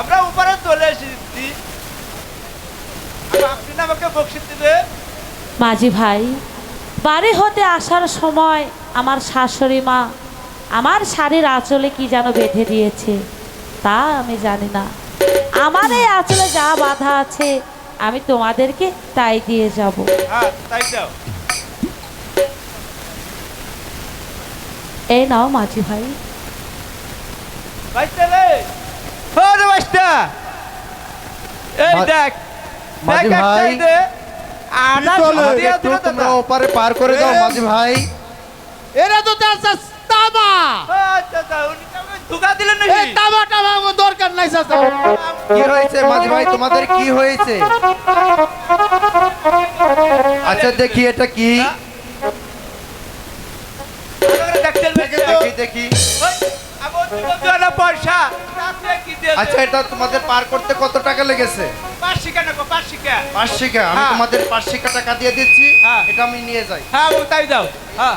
আমরা উপরে চলে এসেছি। আচ্ছা, আপনি না আমাকে বকশিস দিবে মাঝি ভাই বাড়ি হতে আসার সময় আমার শাশুড়ি মা আমার শাড়ির আঁচলে কি যেন বেঁধে দিয়েছে তা আমি জানি না। আমার এই আঁচলে যা বাধা আছে আমি তোমাদেরকে তাই দিয়ে যাব। হ্যাঁ, এই নাও মাঝি ভাই। ভাই এই দেখ মাঝি ভাই। তোমরা ওপারে পার করে দাও মাঝি ভাই। এরা তো চাচা তামা। আচ্ছা, আচ্ছা, দরকার নাই কি হয়েছে মাঝি ভাই? তোমাদের কি হয়েছে? আচ্ছা দেখি এটা কি। নাকি? দেখি দেখি। পয়সা? আচ্ছা এটা তোমাদের পার করতে কত টাকা লেগেছে পাঁচশিকা নেব, পাঁচশিকা। পাঁচশিকা আমি হ্যাঁ। তোমাদের পাঁচশিকা টাকা দিয়ে দিচ্ছি হ্যাঁ। এটা আমি নিয়ে যাই হ্যাঁ তাই দাও হ্যাঁ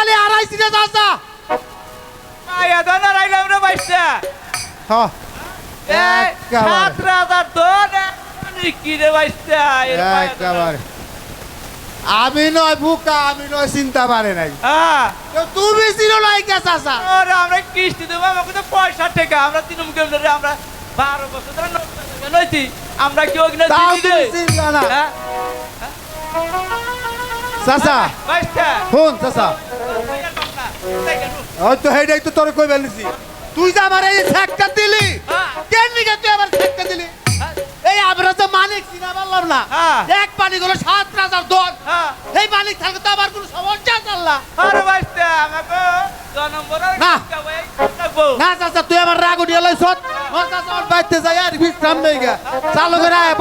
জানি আড়াইছি রে চাচা রাইলাম রে। সাত রাজার ধন, কি রে একেবারে। আমি নয় বুকা আমি নয় চিন্তা পারে নাই। তুমি ছিল নাই কে চাচা? ওরে আমরা কিস্তি দেবো আমাকে তো পয়সা থেকে আমরা তিন মুখে আমরা বারো বছর ধরে নইছি। আমরা কি ওখানে তাও দিদি তুমি চিন্তা না। হ্যাঁ? চাচা। শুন চাচা। ওই তো হেডাই তো তোর কই বেলিছি তুই যে আমার এই ঠেকটা দিলি হ্যাঁ। কেন নিকে তুই আমার ঠেকটা দিলি? হ্যাঁ। এই আমরা তো মানিক চিনা পারলাম না। হ্যাঁ। এক পানি গুলো সাত রাজার দর হ্যাঁ। এই মানিক থাকলে তো আমার কোনো সমস্যা চাল্লা আরে বাইস্তা না। চাচা তুই আমার রাগ উঠিয়ে লইছ ও চাচা বাইতে যাই আর বিশ্রাম নেই গা। চালু করে আয়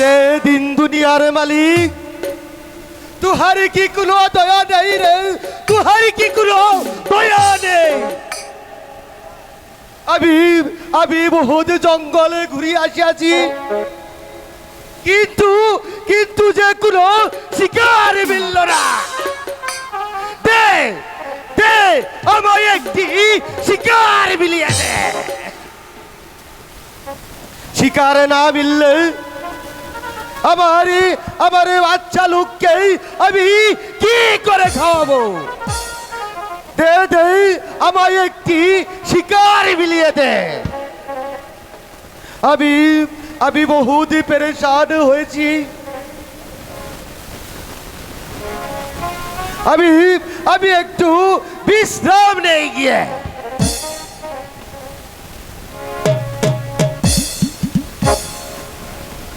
রে দিন দুনিয়ার মালিক তুহার কি কোনো দয়া নেই রে তুহার কি কোনো দয়া নেই আমি আমি বহুত জঙ্গলে ঘুরে আসিয়াছি কিন্তু কিন্তু যে কোনো শিকার মিলল না দে দে আমায় একটি শিকার মিলিয়ে দে শিকার না মিললে আমার আমার বাচ্চা লোককেই আমি কি করে খাওয়াবো? দে দে, আমায় একটি শিকার মিলিয়ে দে। আমি আমি বহুত পেরেশান হয়েছি। আমি আমি একটু বিশ্রাম নেই গিয়ে।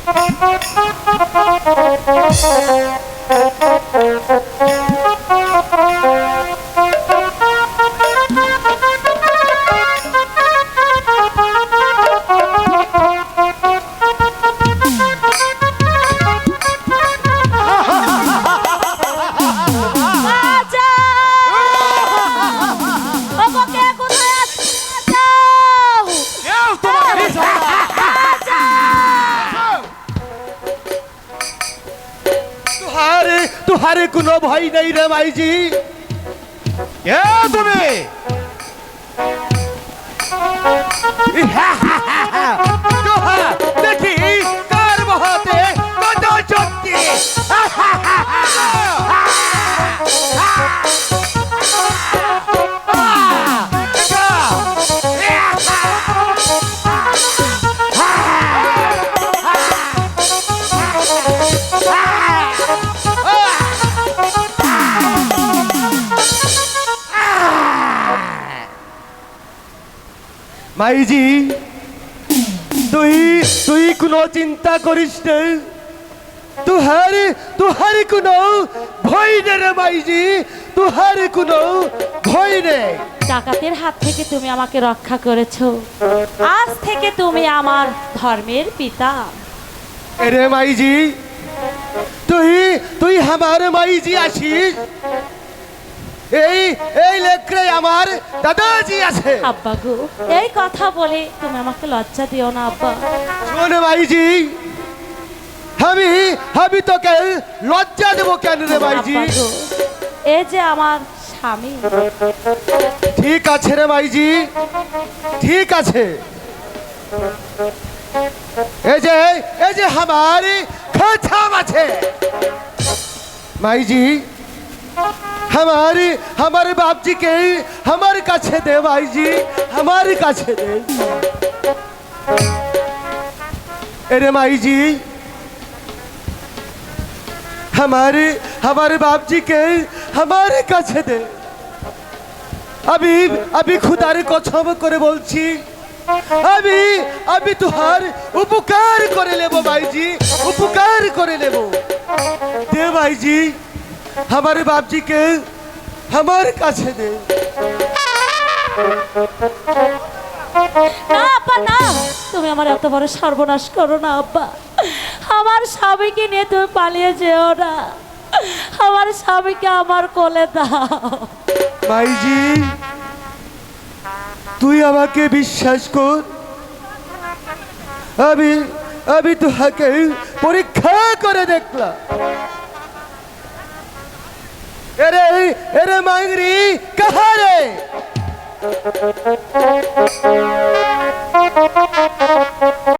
ও তুহারে কোনো ভয় নাই রে মাইজি। কে তুমি! দেখি মাইজি তুই তুই কোনো চিন্তা করিস না। তুহার তুহার কোনো ভয় নে রে মাইজি তুহার কোনো ভয় নে ডাকাতের হাত থেকে তুমি আমাকে রক্ষা করেছ। আজ থেকে তুমি আমার ধর্মের পিতা। রে মাইজি তুই তুই আমার মাইজি আসিস এই এই লেখরে আমার দাদাজি আছে। আব্বা গো এই কথা বলে তুমি আমাকে লজ্জা দিও না আব্বা। শোন ভাইজি আমি আমি তোকে লজ্জা দেবো কেন রে ভাইজি? এই যে আমার স্বামী। ঠিক আছে রে ভাইজি ঠিক আছে। এই যে এই যে আমার খাছাম আছে। মাইজি আমার আমার বাপজিকে আমার কাছে দে মাইজি আমার কাছে দে এরে মাইজি আমার আমার বাপজিকে আমার কাছে দে আমি আমি খুদার কছম করে বলছি আমি আমি তুহার উপকার করে নেব ভাইজি উপকার করে নেব দে ভাইজি আমার বাপজিকে আমার কাছে দে না আব্বা না। তুমি আমার এত বড় সর্বনাশ করো না আব্বা আমার স্বামীকে নিয়ে তুমি পালিয়ে যেও না। আমার স্বামীকে আমার কোলে দাও। ভাইজি তুই আমাকে বিশ্বাস কর। আমি আমি তোহাকে পরীক্ষা করে দেখলাম। এরে এরে মাংরি কাহা রে